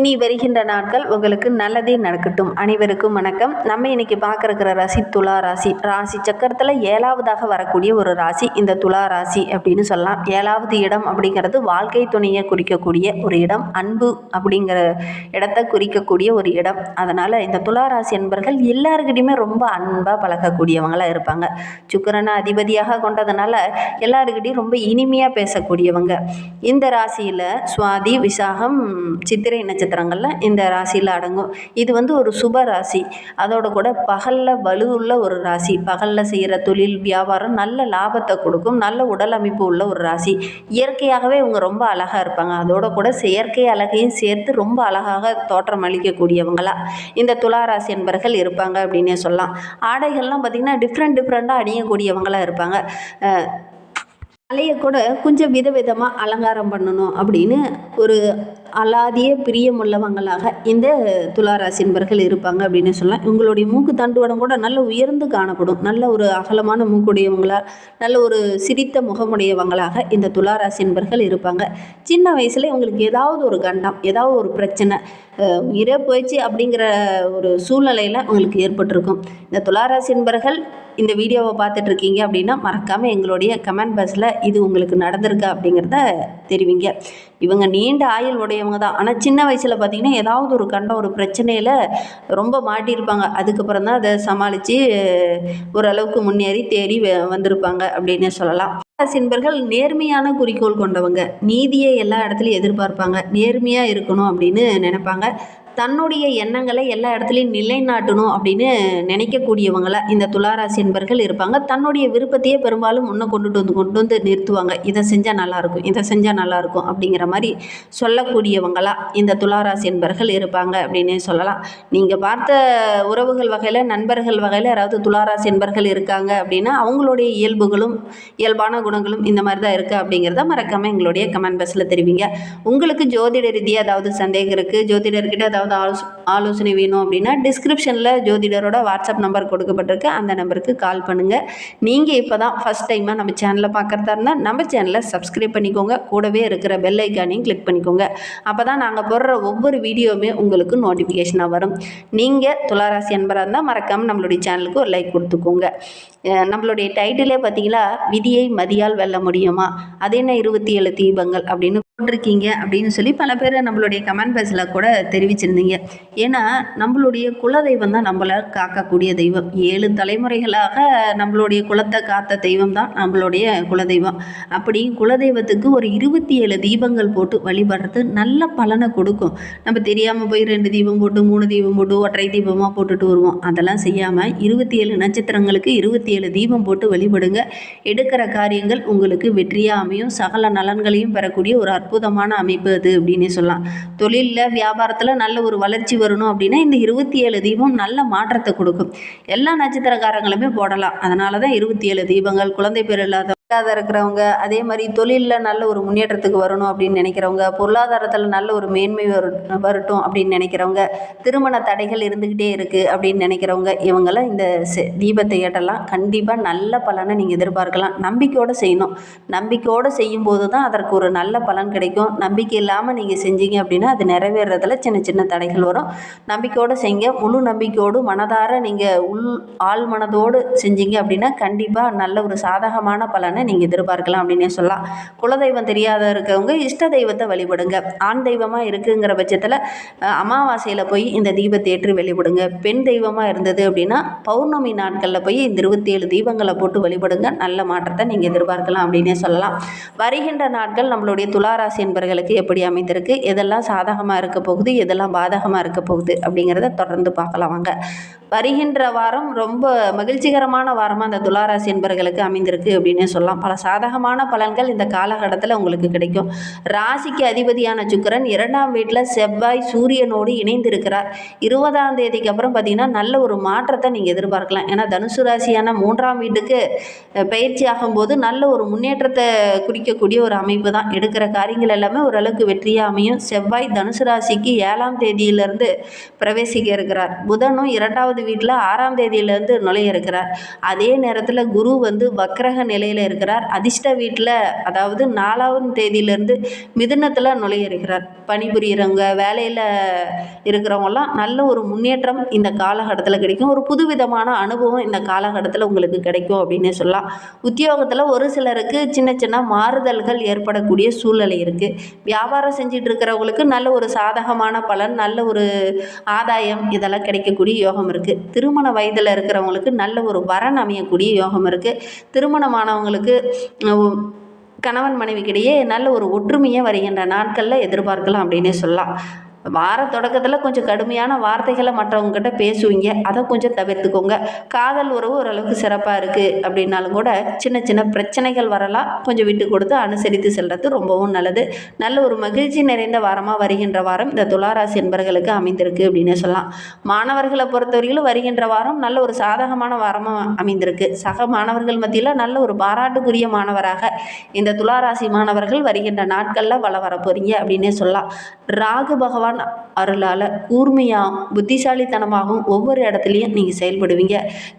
இனி வருகின்ற நாட்கள் உங்களுக்கு நல்லதே நடக்கட்டும். அனைவருக்கும் வணக்கம். நம்ம இன்னைக்கு பார்க்கறக்கிற ராசி துலா ராசி. ராசி சக்கரத்தில் ஏழாவதாக வரக்கூடிய ஒரு ராசி. இந்த துலா ராசி அப்படின்னு சொல்லலாம். ஏழாவது இடம் அப்படிங்கிறது வாழ்க்கை துணையை குறிக்கக்கூடிய ஒரு இடம். அன்பு அப்படிங்கிற இடத்தை குறிக்கக்கூடிய ஒரு இடம். அதனால் இந்த துலா ராசி என்பர்கள் எல்லாருக்கிட்டையுமே ரொம்ப அன்பாக பழகக்கூடியவங்களாக இருப்பாங்க. சுக்கரனை அதிபதியாக கொண்டதுனால எல்லாருக்கிட்டையும் ரொம்ப இனிமையாக பேசக்கூடியவங்க. இந்த ராசியில் சுவாதி விசாகம் சித்திரை நட்சத்திரம் நட்சத்திரங்களில் இந்த ராசியில் அடங்கும். இது வந்து ஒரு சுப ராசி. அதோட கூட பகலில் வலுவுள்ள ஒரு ராசி. பகலில் செய்கிற தொழில் வியாபாரம் நல்ல லாபத்தை கொடுக்கும். நல்ல உடல் அமைப்பு உள்ள ஒரு ராசி. இயற்கையாகவே இவங்க ரொம்ப அழகாக இருப்பாங்க. அதோட கூட செயற்கை அழகையும் சேர்த்து ரொம்ப அழகாக தோற்றம் அளிக்கக்கூடியவங்களா இந்த துலா ராசி என்பர்கள் இருப்பாங்க அப்படின்னே சொல்லலாம். ஆடைகள்லாம் பார்த்திங்கன்னா டிஃப்ரெண்ட் டிஃப்ரெண்ட்டாக அணியக்கூடியவங்களாக இருப்பாங்க. தலையை கூட கொஞ்சம் விதவிதமாக அலங்காரம் பண்ணணும் அப்படின்னு ஒரு அலாதிய பிரியமுள்ளவங்களாக இந்த துளாராசி நண்பர்கள் இருப்பாங்க அப்படின்னு சொல்லலாம். இவங்களுடைய மூக்கு தண்டுவடம் கூட நல்ல உயர்ந்து காணப்படும். நல்ல ஒரு அகலமான மூக்குடையவங்களா நல்ல ஒரு சிரித்த முகமுடையவங்களாக இந்த துளாராசி நண்பர்கள் இருப்பாங்க. சின்ன வயசில் இவங்களுக்கு ஏதாவது ஒரு கண்டம் ஏதாவது ஒரு பிரச்சனை உயிரே போயிடுச்சு அப்படிங்கிற ஒரு சூழ்நிலையில் உங்களுக்கு ஏற்பட்டிருக்கும். இந்த துளாராசி நண்பர்கள் இந்த வீடியோவை பார்த்துட்டு இருக்கீங்க அப்படின்னா மறக்காமல் எங்களுடைய கமெண்ட் பாக்ஸில் இது உங்களுக்கு நடந்திருக்கா அப்படிங்கிறத தெரிவிங்க. இவங்க நீண்ட ஆயுள் உடையவங்க தான். ஆனால் சின்ன வயசில் பார்த்தீங்கன்னா ஏதாவது ஒரு கண்ட ஒரு பிரச்சனையில் ரொம்ப மாட்டியிருப்பாங்க. அதுக்கப்புறம் தான் அதை சமாளித்து ஓரளவுக்கு முன்னேறி தேடி வ- வந்திருப்பாங்க அப்படின்னு சொல்லலாம். சின்பர்கள் நேர்மையான குறிக்கோள் கொண்டவங்க. நீதியை எல்லா இடத்துலையும் எதிர்பார்ப்பாங்க. நேர்மையாக இருக்கணும் அப்படின்னு நினைப்பாங்க. தன்னுடைய எண்ணங்களை எல்லா இடத்துலையும் நிலைநாட்டணும் அப்படின்னு நினைக்கக்கூடியவங்கள இந்த துளாராசி என்பர்கள் இருப்பாங்க. தன்னுடைய விருப்பத்தையே பெரும்பாலும் முன்ன கொண்டுட்டு வந்து கொண்டு வந்து நிறுத்துவாங்க. இதை செஞ்சால் நல்லாயிருக்கும் இதை செஞ்சால் நல்லாயிருக்கும் அப்படிங்கிற மாதிரி சொல்லக்கூடியவங்களா இந்த துளாராசி என்பர்கள் இருப்பாங்க அப்படின்னே சொல்லலாம். நீங்கள் பார்த்த உறவுகள் வகையில் நண்பர்கள் வகையில் யாராவது துளாராசி என்பர்கள் இருக்காங்க அப்படின்னா அவங்களுடைய இயல்புகளும் இயல்பான குணங்களும் இந்த மாதிரி தான் இருக்குது அப்படிங்கிறத மறக்காமல் எங்களுடைய கமெண்ட் பாக்ஸில் தெரிவிங்க. உங்களுக்கு ஜோதிட ரீதியாக ஏதாவது சந்தேகம் இருக்குது ஜோதிடர்கிட்ட ஏதாவது ஆலோச ஆலோசனை வேணும் அப்படின்னா டிஸ்கிரிப்ஷனில் ஜோதிடரோட வாட்ஸ்அப் நம்பர் கொடுக்கப்பட்டிருக்கு. அந்த நம்பருக்கு கால் பண்ணுங்கள் நீங்கள் இப்போ தான் ஃபஸ்ட் டைமாக நம்ம சேனலை பார்க்குறதா இருந்தால் நம்ம சேனலை சப்ஸ்கிரைப் பண்ணிக்கோங்க. கூடவே இருக்கிற பெல் ஐக்கானையும் கிளிக் பண்ணிக்கோங்க. அப்போ தான் நாங்கள் போடுற ஒவ்வொரு வீடியோவுமே உங்களுக்கு நோட்டிஃபிகேஷனாக வரும். நீங்கள் துளாராசி என்பராக இருந்தால் மறக்காமல் நம்மளுடைய சேனலுக்கு ஒரு லைக் கொடுத்துக்கோங்க. நம்மளுடைய டைட்டிலே பார்த்தீங்களா? விதியை மதியால் வெல்ல முடியுமா? அது என்ன இருபத்தி ஏழு தீபங்கள் அப்படின்னு போட்டிருக்கீங்க அப்படின்னு சொல்லி பல பேர் நம்மளுடைய கமெண்ட் பாக்ஸில் கூட தெரிவிச்சிருந்தீங்க. ஏன்னா நம்மளுடைய குலதெய்வம் தான் நம்மளை காக்கக்கூடிய தெய்வம். ஏழு தலைமுறைகளாக நம்மளுடைய குலத்தை காத்த தெய்வம் தான் நம்மளுடைய குலதெய்வம். அப்படி குலதெய்வத்துக்கு ஒரு இருபத்தி ஏழு தீபங்கள் போட்டு வழிபடுறது நல்ல பலனை கொடுக்கும். நம்ம தெரியாமல் போய் ரெண்டு தீபம் போட்டு மூணு தீபம் போட்டு ஒற்றை தீபமாக போட்டுட்டு வருவோம். அதெல்லாம் செய்யாமல் இருபத்தி ஏழு நட்சத்திரங்களுக்கு இருபத்தி ஏழு தீபம் போட்டு வழிபடுங்க. எடுக்கிற காரியங்கள் உங்களுக்கு வெற்றியாக அமையும். சகல நலன்களையும் பெறக்கூடிய ஒரு அற்புதமான அமைப்பு அது அப்படின்னு சொல்லலாம். தொழிலில் வியாபாரத்தில் நல்ல ஒரு வளர்ச்சி வரணும் அப்படின்னா இந்த இருபத்தி ஏழு தீபம் நல்ல மாற்றத்தை கொடுக்கும். எல்லா நட்சத்திரக்காரங்களுமே போடலாம். அதனால தான் இருபத்தி ஏழு தீபங்கள் குழந்தை பேர் இல்லாத இல்லாத இருக்கிறவங்க அதே மாதிரி தொழிலில் நல்ல ஒரு முன்னேற்றத்துக்கு வரணும் அப்படின்னு நினைக்கிறவங்க பொருளாதாரத்தில் நல்ல ஒரு மேன்மை வரு வரட்டும் அப்படின்னு நினைக்கிறவங்க திருமண தடைகள் இருந்துக்கிட்டே இருக்குது அப்படின்னு நினைக்கிறவங்க இவங்களாம் இந்த செ- தீபத்தை ஏற்றலாம். கண்டிப்பாக நல்ல பலனை நீங்கள் எதிர்பார்க்கலாம். நம்பிக்கையோடு செய்யணும். நம்பிக்கையோடு செய்யும் போது தான் அதற்கு ஒரு நல்ல பலன் கிடைக்கும். நம்பிக்கை இல்லாமல் நீங்கள் செஞ்சீங்க அப்படின்னா அது நிறைவேறதில் சின்ன சின்ன தடைகள் வரும். நம்பிக்கையோடு செய்யுங்க. முழு நம்பிக்கையோடு மனதார நீங்கள் உள் ஆள் மனதோடு செஞ்சீங்க அப்படின்னா கண்டிப்பாக நல்ல ஒரு சாதகமான பலனை நீங்கள் எதிர்பார்க்கலாம் அப்படின்னே சொல்லலாம். குலதெய்வம் தெரியாத இருக்கவங்க இஷ்ட தெய்வத்தை வழிபடுங்க. ஆண் தெய்வமாக இருக்குங்கிற பட்சத்தில் அமாவாசையில் போய் இந்த தீபத்தை ஏற்றி வழிபடுங்க. பெண் தெய்வமாக இருந்தது அப்படின்னா பௌர்ணமி நாட்களில் போய் இந்த இருபத்தி ஏழு தீபங்களை போட்டு வழிபடுங்க. நல்ல மாற்றத்தை நீங்கள் எதிர்பார்க்கலாம் அப்படின்னே சொல்லலாம். வருகின்ற நாட்கள் நம்மளுடைய துளாராசி என்பர்களுக்கு எப்படி அமைந்திருக்கு? எதெல்லாம் சாதகமாக இருக்க போகுது? எதெல்லாம் பாதகமாக இருக்க போகுது? அப்படிங்கிறத தொடர்ந்து பார்க்கலாம் வாங்க. வருகின்ற வாரம் ரொம்ப மகிழ்ச்சிகரமான வாரமாக அந்த துளாராசி என்பர்களுக்கு அமைந்திருக்கு அப்படின்னே சொல்லலாம். பல சாதகமான பலன்கள் இந்த காலகட்டத்தில் உங்களுக்கு கிடைக்கும். ராசிக்கு அதிபதியான சுக்கிரன் இரண்டாம் வீட்டில் செவ்வாய் சூரியனோடு இணைந்திருக்கிறார். இருபதாம் தேதிக்கு அப்புறம் பார்த்தீங்கன்னா நல்ல ஒரு மாற்றத்தை நீங்கள் எதிர்பார்க்கலாம். ஏன்னா தனுசு ராசியான மூன்றாம் வீட்டுக்கு பயிற்சி ஆகும்போது நல்ல ஒரு முன்னேற்றத்தை குறிக்கக்கூடிய ஒரு அமைப்பு தான். எடுக்கிற காரியங்கள் எல்லாமே ஓரளவுக்கு வெற்றியாக அமையும். செவ்வாய் தனுசு ராசிக்கு ஏழாம் தேதியிலிருந்து பிரவேசிக்க இருக்கிறார். புதனும் இரண்டாவது வீட்டில் ஆறாம் தேதியிலேருந்து நுழைய இருக்கிறார். அதே நேரத்தில் குரு வந்து வக்ரக நிலையில் இருக்கிறார். இருக்கிறார் அதிர்ஷ்ட வீட்டில் அதாவது நாலாவது தேதியிலேருந்து மிதுனத்தில் நுழைய இருக்கிறார் பணிபுரியிறவங்க வேலையில் இருக்கிறவங்கலாம் நல்ல ஒரு முன்னேற்றம் இந்த காலகட்டத்தில் கிடைக்கும். ஒரு புதுவிதமான அனுபவம் இந்த காலகட்டத்தில் உங்களுக்கு கிடைக்கும் அப்படின்னு சொல்லலாம். உத்தியோகத்தில் ஒரு சிலருக்கு சின்ன சின்ன மாறுதல்கள் ஏற்படக்கூடிய சூழ்நிலை இருக்குது வியாபாரம் செஞ்சுட்டு இருக்கிறவங்களுக்கு நல்ல ஒரு சாதகமான பலன் நல்ல ஒரு ஆதாயம் இதெல்லாம் கிடைக்கக்கூடிய யோகம் இருக்குது திருமண வயதில் இருக்கிறவங்களுக்கு நல்ல ஒரு வரன் அமையக்கூடிய யோகம் இருக்குது திருமணமானவங்களுக்கு உம், கணவன் மனைவிக்கிடையே நல்ல ஒரு ஒற்றுமையை வருகின்ற நாட்களில் எதிர்பார்க்கலாம் அப்படின்னே சொல்லலாம். வார தொடக்கத்தில் கொஞ்சம் கடுமையான வார்த்தைகளை மற்றவங்ககிட்ட பேசுவீங்க. அதை கொஞ்சம் தவிர்த்துக்கோங்க. காதல் உறவு ஓரளவுக்கு சிறப்பாக இருக்குது அப்படின்னாலும் கூட சின்ன சின்ன பிரச்சனைகள் வரலாம். கொஞ்சம் விட்டு கொடுத்து அனுசரித்து செல்வது ரொம்பவும் நல்லது. நல்ல ஒரு மகிழ்ச்சி நிறைந்த வாரமாக வருகின்ற வாரம் இந்த துளாராசி என்பர்களுக்கு அமைந்திருக்கு அப்படின்னு சொல்லலாம். மாணவர்களை பொறுத்தவரையிலும் வருகின்ற வாரம் நல்ல ஒரு சாதகமான வாரமாக அமைந்திருக்கு. சக மாணவர்கள் மத்தியில் நல்ல ஒரு பாராட்டுக்குரிய மாணவராக இந்த துளாராசி மாணவர்கள் வருகின்ற நாட்களில் வள வர போகிறீங்க அப்படின்னே சொல்லலாம். ராகு பகவான் அருளால் கூர்மையாகவும் புத்திசாலித்தனமாகவும் ஒவ்வொரு இடத்துலையும் நீங்கள் செயல்படுவீங்க.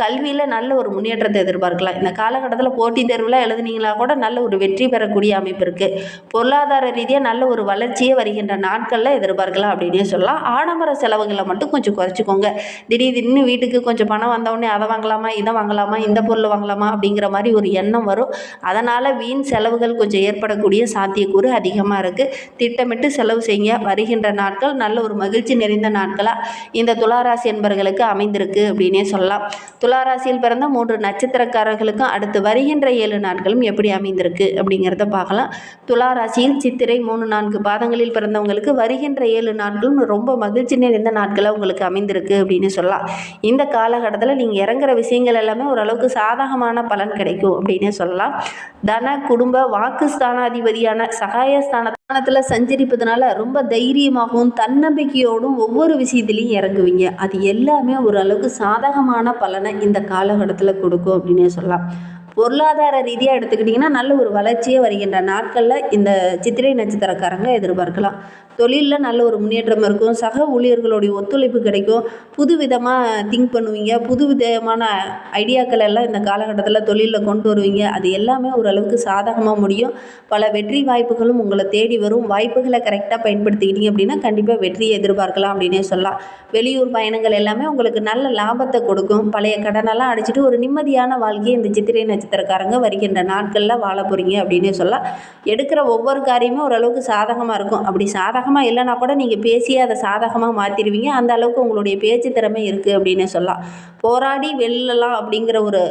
கல்வியில் நல்ல ஒரு முன்னேற்றத்தை எதிர்பார்க்கலாம். இந்த காலகட்டத்தில் போட்டித் தேர்வில் எழுதுனீங்களா கூட நல்ல ஒரு வெற்றி பெறக்கூடிய அமைப்பு இருக்குது பொருளாதார ரீதியாக நல்ல ஒரு வளர்ச்சியே வருகின்ற நாட்களில் எதிர்பார்க்கலாம் அப்படின்னே சொல்லலாம். ஆடம்பர செலவுகளை மட்டும் கொஞ்சம் குறைச்சிக்கோங்க. திடீர் திடீர்னு வீட்டுக்கு கொஞ்சம் பணம் வந்தவுடனே அதை வாங்கலாமா இதை வாங்கலாமா இந்த பொருள் வாங்கலாமா அப்படிங்கிற மாதிரி ஒரு எண்ணம் வரும். அதனால் வீண் செலவுகள் கொஞ்சம் ஏற்படக்கூடிய சாத்தியக்கூறு அதிகமாக இருக்குது திட்டமிட்டு செலவு செய்யுங்க வருகின்ற நாட்கள் நாட்கள் நல்ல ஒரு மகிழ்ச்சி நிறைந்த நாட்களாக இந்த துளாராசி என்பர்களுக்கு அமைந்திருக்கு அப்படின்னே சொல்லலாம். துளாராசியில் பிறந்த மூன்று நட்சத்திரக்காரர்களுக்கும் அடுத்து வருகின்ற ஏழு நாட்களும் எப்படி அமைந்திருக்கு அப்படிங்கிறத பார்க்கலாம். துளாராசியில் சித்திரை மூணு நான்கு பாதங்களில் பிறந்தவங்களுக்கு வருகின்ற ஏழு நாட்களும் ரொம்ப மகிழ்ச்சி நிறைந்த நாட்களாக உங்களுக்கு அமைந்திருக்கு அப்படின்னு சொல்லலாம். இந்த காலகட்டத்தில் நீங்கள் இறங்குற விஷயங்கள் எல்லாமே ஓரளவுக்கு சாதகமான பலன் கிடைக்கும் அப்படின்னே சொல்லலாம். தன குடும்ப வாக்கு ஸ்தானாதிபதியான சகாயஸ்தான வானத்தில் சஞ்சரிப்பதனால ரொம்ப தைரியமாகவும் தன்னம்பிக்கையோடும் ஒவ்வொரு விஷயத்துலையும் இறங்குவீங்க. அது எல்லாமே ஓரளவுக்கு சாதகமான பலனை இந்த காலகட்டத்தில் கொடுக்கும் அப்படின்னே சொல்லலாம். பொருளாதார ரீதியாக எடுத்துக்கிட்டிங்கன்னா நல்ல ஒரு வளர்ச்சியே வருகின்ற நாட்களில் இந்த சித்திரை நட்சத்திரக்காரங்க எதிர்பார்க்கலாம். தொழிலில் நல்ல ஒரு முன்னேற்றம் இருக்கும். சக ஊழியர்களுடைய ஒத்துழைப்பு கிடைக்கும். புது விதமாக திங்க் பண்ணுவீங்க. புது விதமான ஐடியாக்கள் எல்லாம் இந்த காலகட்டத்தில் தொழிலில் கொண்டு வருவீங்க. அது எல்லாமே ஓரளவுக்கு சாதகமாக முடியும். பல வெற்றி வாய்ப்புகளும் உங்களை தேடி வரும். வாய்ப்புகளை கரெக்டாக பயன்படுத்திக்கிட்டீங்க அப்படின்னா கண்டிப்பாக வெற்றியை எதிர்பார்க்கலாம் அப்படின்னே சொல்லலாம். வெளியூர் பயணங்கள் எல்லாமே உங்களுக்கு நல்ல லாபத்தை கொடுக்கும். பழைய கடனெல்லாம் அடிச்சுட்டு ஒரு நிம்மதியான வாழ்க்கையை இந்த சித்திரை நட்சத்திரக்காரங்க வருகின்ற நாட்களில் வாழ போகிறீங்க அப்படின்னே சொல்லலாம். எடுக்கிற ஒவ்வொரு காரியமும் ஓரளவுக்கு சாதகமாக இருக்கும். அப்படி சாதகமாக இல்லைன்னா கூட நீங்கள் பேசி அதை சாதகமாக மாற்றிடுவீங்க அந்த அளவுக்கு உங்களுடைய பேச்சு திறமை இருக்குது அப்படின்னு சொல்லலாம். போராடி வெல்லலாம் அப்படிங்கிற ஒரு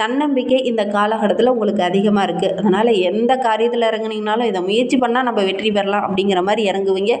தன்னம்பிக்கை இந்த காலகட்டத்தில் உங்களுக்கு அதிகமாக இருக்குது அதனால் எந்த காரியத்தில் இறங்குனீங்கனாலும் இதை முயற்சி பண்ணால் நம்ம வெற்றி பெறலாம் அப்படிங்கிற மாதிரி இறங்குவீங்க.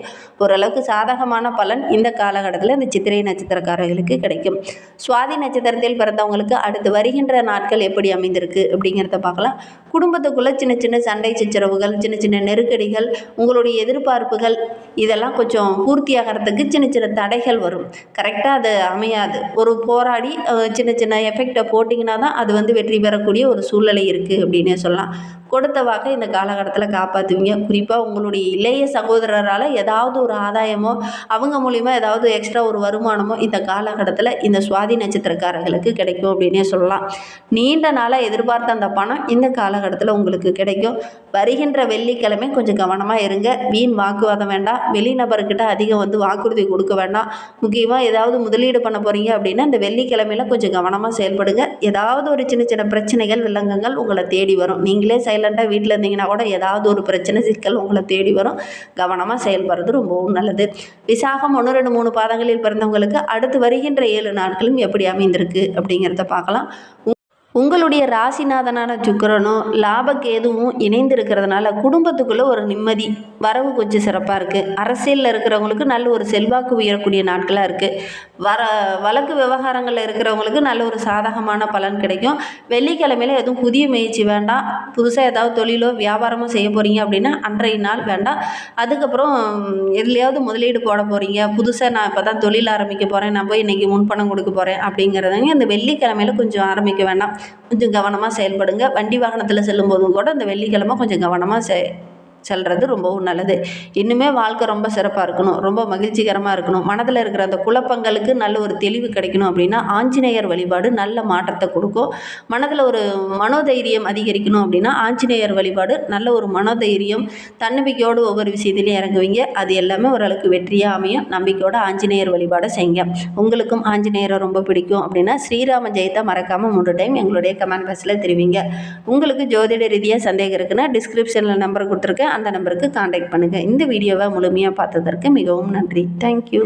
ஓரளவுக்கு சாதகமான பலன் இந்த காலகட்டத்தில் இந்த சித்திரை நட்சத்திரக்காரர்களுக்கு கிடைக்கும். சுவாதி நட்சத்திரத்தில் பிறந்தவங்களுக்கு அடுத்து வருகின்ற நாட்கள் எப்படி அமைந்திருக்கு அப்படிங்கிறத பார்க்கலாம். குடும்பத்துக்குள்ளே சின்ன சின்ன சண்டை சச்சரவுகள் சின்ன சின்ன நெருக்கடிகள் உங்களுடைய எதிர்பார்ப்புகள் இதெல்லாம் கொஞ்சம் பூர்த்தியாகிறதுக்கு சின்ன சின்ன தடைகள் வரும். கரெக்டாக அது அமையாது. ஒரு போராடி சின்ன சின்ன எஃபெக்டை போட்டிங்கன்னா தான் அது வந்து வெற்றி பெறக்கூடிய ஒரு சூழ்நிலை இருக்குது அப்படின்னே சொல்லலாம். கொடுத்த வாக்கை இந்த காலகட்டத்தில் காப்பாற்றுவீங்க குறிப்பாக உங்களுடைய இளைய சகோதரரால் ஏதாவது ஒரு ஆதாயமோ அவங்க மூலிமா ஏதாவது எக்ஸ்ட்ரா ஒரு வருமானமோ இந்த காலகட்டத்தில் இந்த சுவாதி நட்சத்திரக்காரர்களுக்கு கிடைக்கும் அப்படின்னே சொல்லலாம். நீண்ட நாளாக எதிர்பார்த்த அந்த பணம் இந்த காலகட்டத்தில் உங்களுக்கு கிடைக்கும். வருகின்ற வெள்ளிக்கிழமை கொஞ்சம் கவனமாக இருங்க. வீண் வாக்குவாதம் வேண்டாம். வெளிநபர்கிட்ட அதிகம் வந்து வாக்குறுதி கொடுக்க வேண்டாம். முக்கியமாக ஏதாவது முதலீடு பண்ண போகிறீங்க அப்படின்னா இந்த வெள்ளிக்கிழமையில கொஞ்சம் கவனமாக செயல்படுங்க. ஏதாவது ஒரு சின்ன சின்ன பிரச்சனைகள் வில்லங்கங்கள் உங்களை தேடி வரும். நீங்களே செயல் சைலண்ட்டாக வீட்டில் இருந்தீங்கன்னா கூட ஏதாவது ஒரு பிரச்சனை சிக்கல் உங்களை தேடி வரும். கவனமாக செயல்படுறது ரொம்பவும் நல்லது. விசாகம் ஒன்று ரெண்டு மூணு பாதங்களில் பிறந்தவங்களுக்கு அடுத்து வருகின்ற ஏழு நாட்களும் எப்படி அமைந்திருக்கு அப்படிங்கிறத பார்க்கலாம். உங்களுடைய ராசிநாதனான சுக்கரனும் லாபக்கேதுவும் இணைந்திருக்கிறதுனால குடும்பத்துக்குள்ளே ஒரு நிம்மதி வரவு கொஞ்சம் சிறப்பாக இருக்குது அரசியலில் இருக்கிறவங்களுக்கு நல்ல ஒரு செல்வாக்கு உயரக்கூடிய நாட்களாக இருக்குது வர வழக்கு விவகாரங்களில் இருக்கிறவங்களுக்கு நல்ல ஒரு சாதகமான பலன் கிடைக்கும். வெள்ளிக்கிழமையில எதுவும் புதிய முயற்சி வேண்டாம். புதுசாக ஏதாவது தொழிலோ வியாபாரமோ செய்ய போகிறீங்க அப்படின்னா அன்றைய நாள் வேண்டாம். அதுக்கப்புறம் எதுலையாவது முதலீடு போட போகிறீங்க புதுசாக நான் இப்போ தான் தொழில் ஆரம்பிக்க போகிறேன் நான் போய் இன்றைக்கி முன்பணம் கொடுக்க போகிறேன் அப்படிங்கிறதங்க இந்த வெள்ளிக்கிழமையில கொஞ்சம் ஆரம்பிக்க வேண்டாம். கொஞ்சம் கவனமாக செயல்படுங்க. வண்டி வாகனத்தில் செல்லும்போதும் கூட இந்த வெள்ளிக்கிழமை கொஞ்சம் கவனமாக செ செல்வது ரொம்பவும் நல்லது. இன்னுமே வாழ்க்கை ரொம்ப சிறப்பாக இருக்கணும். ரொம்ப மகிழ்ச்சிகரமாக இருக்கணும். மனதில் இருக்கிற அந்த குழப்பங்களுக்கு நல்ல ஒரு தெளிவு கிடைக்கணும் அப்படின்னா ஆஞ்சநேயர் வழிபாடு நல்ல மாற்றத்தை கொடுக்கும். மனதில் ஒரு மனோதைரியம் அதிகரிக்கணும் அப்படின்னா ஆஞ்சநேயர் வழிபாடு நல்ல ஒரு மனோதைரியம் தன்னம்பிக்கையோடு ஒவ்வொரு விஷயத்துலையும் இறங்குவீங்க. அது எல்லாமே ஓரளவுக்கு வெற்றியாக அமையும். நம்பிக்கையோட ஆஞ்சநேயர் வழிபாடை செய்யுங்க. உங்களுக்கும் ஆஞ்சநேயரை ரொம்ப பிடிக்கும் அப்படின்னா ஸ்ரீராம ஜெயத்தை மறக்காமல் மூன்று டைம் எங்களுடைய கமெண்ட் பாக்ஸில் தெரிவிங்க. உங்களுக்கு ஜோதிட ரீதியாக சந்தேகம் இருக்குன்னா டிஸ்கிரிப்ஷனில் நம்பர் கொடுத்துருக்கேன். அந்த நம்பருக்கு காண்டாக்ட் பண்ணுங்கள் இந்த வீடியோவை முழுமையாக பார்த்ததற்கு மிகவும் நன்றி. தேங்க்யூ